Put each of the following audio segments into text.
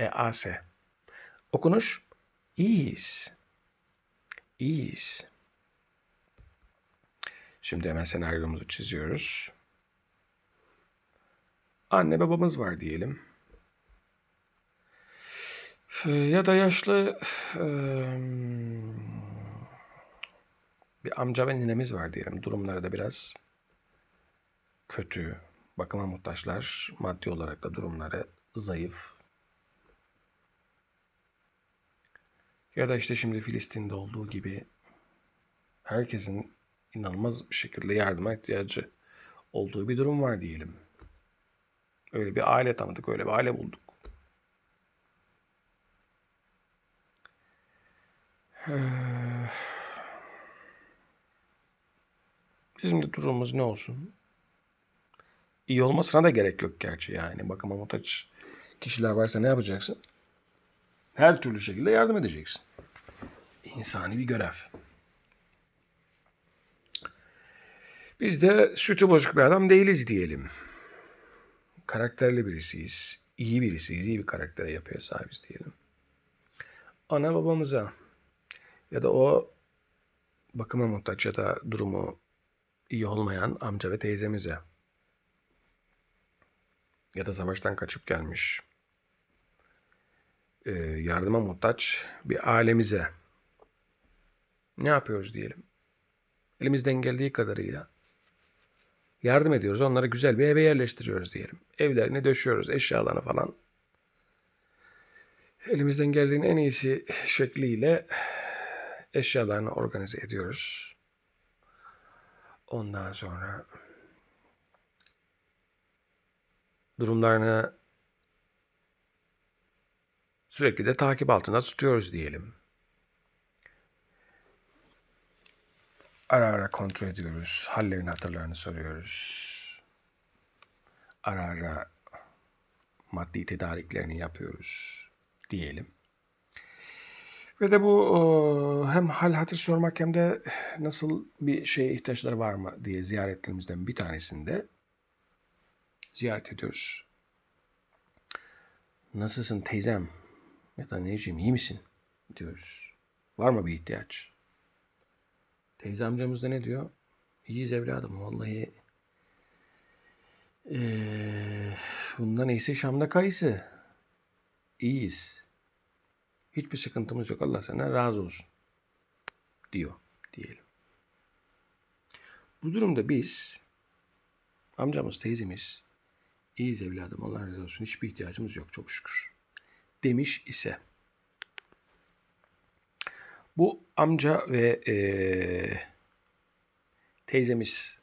E-A-S. Okunuş is. Is. Şimdi hemen senaryomuzu çiziyoruz. Anne babamız var diyelim. Ya da yaşlı bir amca ve ninemiz var diyelim. Durumları da biraz kötü. Bakıma muhtaçlar. Maddi olarak da durumları zayıf. Ya da işte şimdi Filistin'de olduğu gibi herkesin inanılmaz bir şekilde yardıma ihtiyacı olduğu bir durum var diyelim. Öyle bir aile tanıdık, öyle bir aile bulduk. Bizim de durumumuz ne olsun? İyi olmasına da gerek yok gerçi yani. Bakıma muhtaç kişiler varsa ne yapacaksın? Her türlü şekilde yardım edeceksin. İnsani bir görev. Biz de sütü bozuk bir adam değiliz diyelim. Karakterli birisiyiz. iyi birisiyiz. iyi bir karaktere yapıyor sahibiz diyelim. Ana babamıza ya da o bakıma muhtaç ya da durumu iyi olmayan amca ve teyzemize ya da savaştan kaçıp gelmiş e, yardıma muhtaç bir ailemize ne yapıyoruz diyelim. Elimizden geldiği kadarıyla yardım ediyoruz. Onları güzel bir eve yerleştiriyoruz diyelim. Evlerini döşüyoruz, eşyalarını falan. Elimizden geldiğin en iyisi şekliyle eşyalarını organize ediyoruz. Ondan sonra durumlarını sürekli de takip altında tutuyoruz diyelim. Ara ara kontrol ediyoruz. Hallerini hatırlarını soruyoruz. Ara ara maddi tedariklerini yapıyoruz diyelim. Ve de bu e, hem hal hatır sormak hem de nasıl bir şeye ihtiyaçları var mı diye ziyaretlerimizden bir tanesinde ziyaret ediyoruz. Nasılsın teyzem ya da anneciğim iyi misin diyoruz. Var mı bir ihtiyaç? Teyze amcamız da ne diyor? İyiyiz evladım vallahi. Ee, bundan iyisi Şam'da kayısı. İyiyiz. Hiçbir sıkıntımız yok. Allah senden razı olsun. Diyor diyelim. Bu durumda biz amcamız, teyzemiz iyiyiz evladım Allah razı olsun. Hiçbir ihtiyacımız yok çok şükür. Demiş ise bu amca ve eee, teyzemiz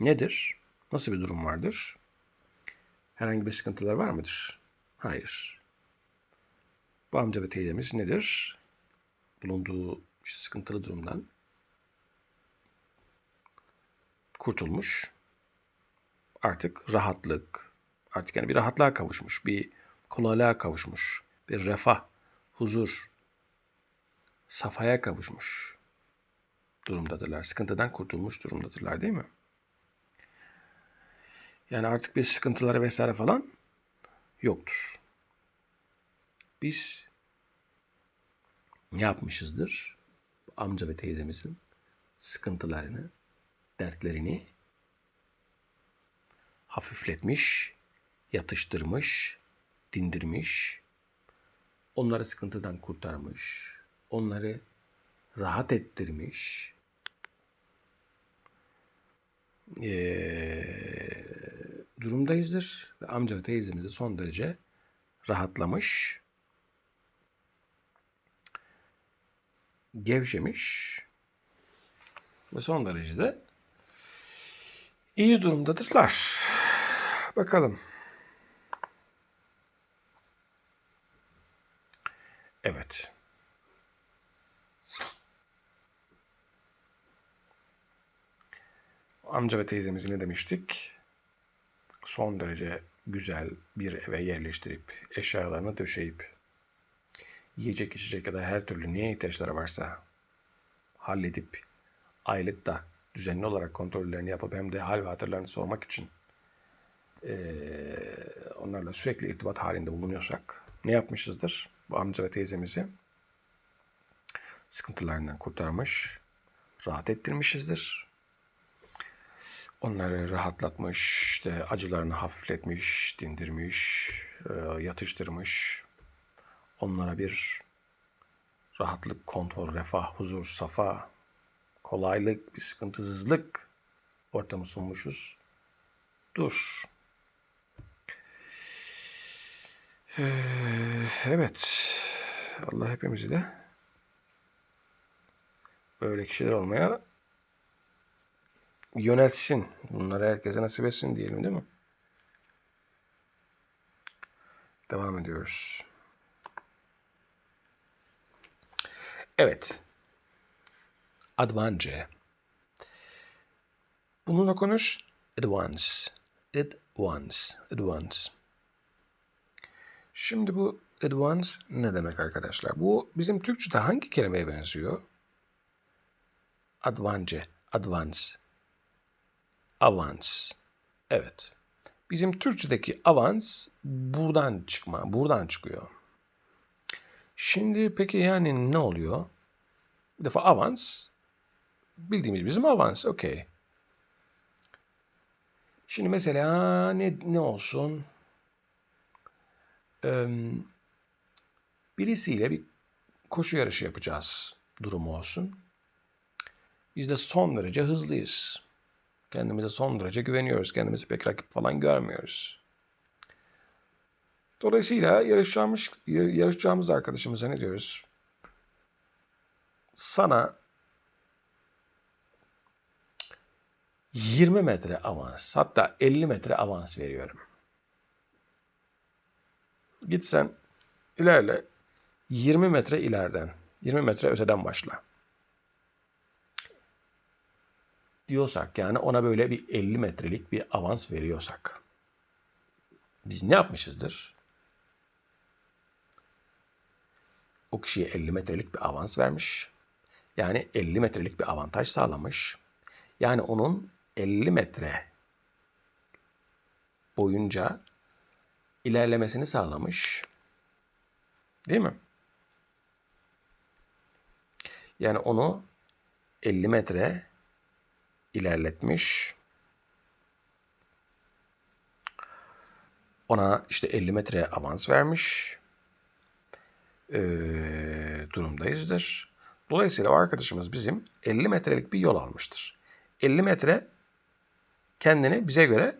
nedir? Nasıl bir durum vardır? Herhangi bir sıkıntılar var mıdır? Hayır. Bu amca ve teyzemiz nedir? Bulunduğu sıkıntılı durumdan kurtulmuş. Artık rahatlık, artık yani bir rahatlığa kavuşmuş, bir kolaylığa kavuşmuş, bir refah, huzur, safhaya kavuşmuş durumdadırlar. Sıkıntıdan kurtulmuş durumdadırlar değil mi? Yani artık bir sıkıntıları vesaire falan yoktur. Biz ne yapmışızdır? Amca ve teyzemizin sıkıntılarını, dertlerini hafifletmiş, yatıştırmış, dindirmiş, onları sıkıntıdan kurtarmış, onları rahat ettirmiş, eee, durumdayızdır. Ve amca ve teyzemiz de son derece rahatlamış, gevşemiş ve son derecede iyi durumdadırlar. Bakalım. Evet. Amca ve teyzemizi ne demiştik? Son derece güzel bir eve yerleştirip, eşyalarını döşeyip, yiyecek içecek ya da her türlü neye ihtiyaçları varsa halledip, aylıkta düzenli olarak kontrollerini yapıp hem de hal ve hatırlarını sormak için eee, onlarla sürekli irtibat halinde bulunuyorsak ne yapmışızdır? Bu amca ve teyzemizi sıkıntılarından kurtarmış, rahat ettirmişizdir. Onları rahatlatmış, işte acılarını hafifletmiş, dindirmiş, e, yatıştırmış. Onlara bir rahatlık, konfor, refah, huzur, safa, kolaylık, bir sıkıntısızlık ortamı sunmuşuz. Dur. Ee, Evet. Allah hepimizi de böyle kişiler olmaya yönelsin. Bunları herkese nasip etsin diyelim değil mi? Devam ediyoruz. Evet. Advance. Bununla konuş. Advance. Advance. Advance. Şimdi bu advance ne demek arkadaşlar? Bu bizim Türkçe'de hangi kelimeye benziyor? Advance, advance, avans. Evet. Bizim Türkçedeki avans buradan çıkma, buradan çıkıyor. Şimdi peki yani ne oluyor? Bir defa avans bildiğimiz bizim avans, okey. Şimdi mesela ne ne olsun? Birisiyle bir koşu yarışı yapacağız durumu olsun. Biz de son derece hızlıyız. Kendimize son derece güveniyoruz. Kendimizi pek rakip falan görmüyoruz. Dolayısıyla yarışacağımız, yarışacağımız arkadaşımıza ne diyoruz? Sana 20 metre avans, hatta 50 metre avans veriyorum. Git sen ilerle 20 metre ileriden, 20 metre öteden başla. Diyorsak yani ona böyle bir 50 metrelik bir avans veriyorsak. Biz ne yapmışızdır? O kişiye 50 metrelik bir avans vermiş. Yani 50 metrelik bir avantaj sağlamış. Yani onun 50 metre boyunca ilerlemesini sağlamış. Değil mi? Yani onu 50 metre ilerletmiş. Ona işte 50 metre avans vermiş ee, durumdayızdır. Dolayısıyla o arkadaşımız bizim 50 metrelik bir yol almıştır. 50 metre kendini bize göre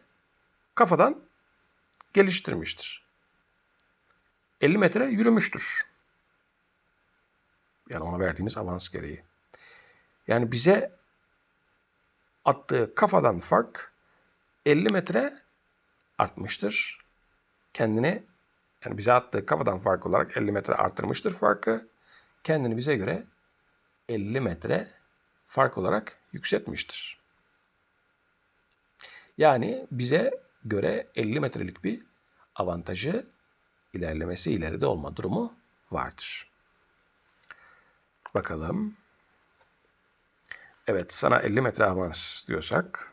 kafadan geliştirmiştir. 50 metre yürümüştür. Yani ona verdiğimiz avans gereği. Yani bize attığı kafadan fark 50 metre artmıştır. Kendini yani bize attığı kafadan fark olarak 50 metre arttırmıştır farkı. Kendini bize göre 50 metre fark olarak yükseltmiştir. Yani bize göre 50 metrelik bir avantajı ilerlemesi ileride olma durumu vardır. Bakalım. Evet sana 50 metre avans diyorsak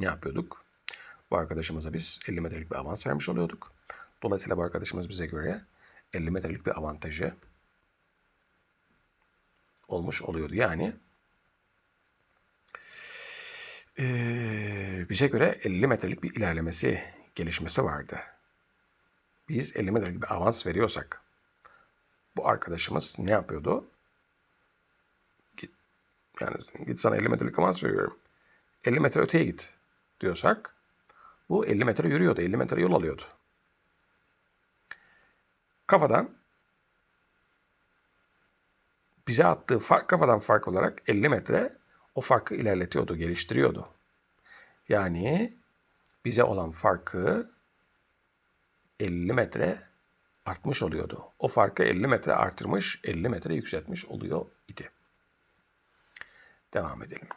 ne yapıyorduk? Bu arkadaşımıza biz 50 metrelik bir avans vermiş oluyorduk. Dolayısıyla bu arkadaşımız bize göre 50 metrelik bir avantajı olmuş oluyordu. Yani ee, bize göre 50 metrelik bir ilerlemesi, gelişmesi vardı. Biz 50 metrelik bir avans veriyorsak bu arkadaşımız ne yapıyordu? Git, yani git sana 50 metrelik avans veriyorum. 50 metre öteye git diyorsak bu 50 metre yürüyordu. 50 metre yol alıyordu. Kafadan bize attığı fark, kafadan fark olarak 50 metre o farkı ilerletiyordu, geliştiriyordu. Yani bize olan farkı 50 metre artmış oluyordu. O farkı 50 metre artırmış, 50 metre yükseltmiş oluyor idi. Devam edelim.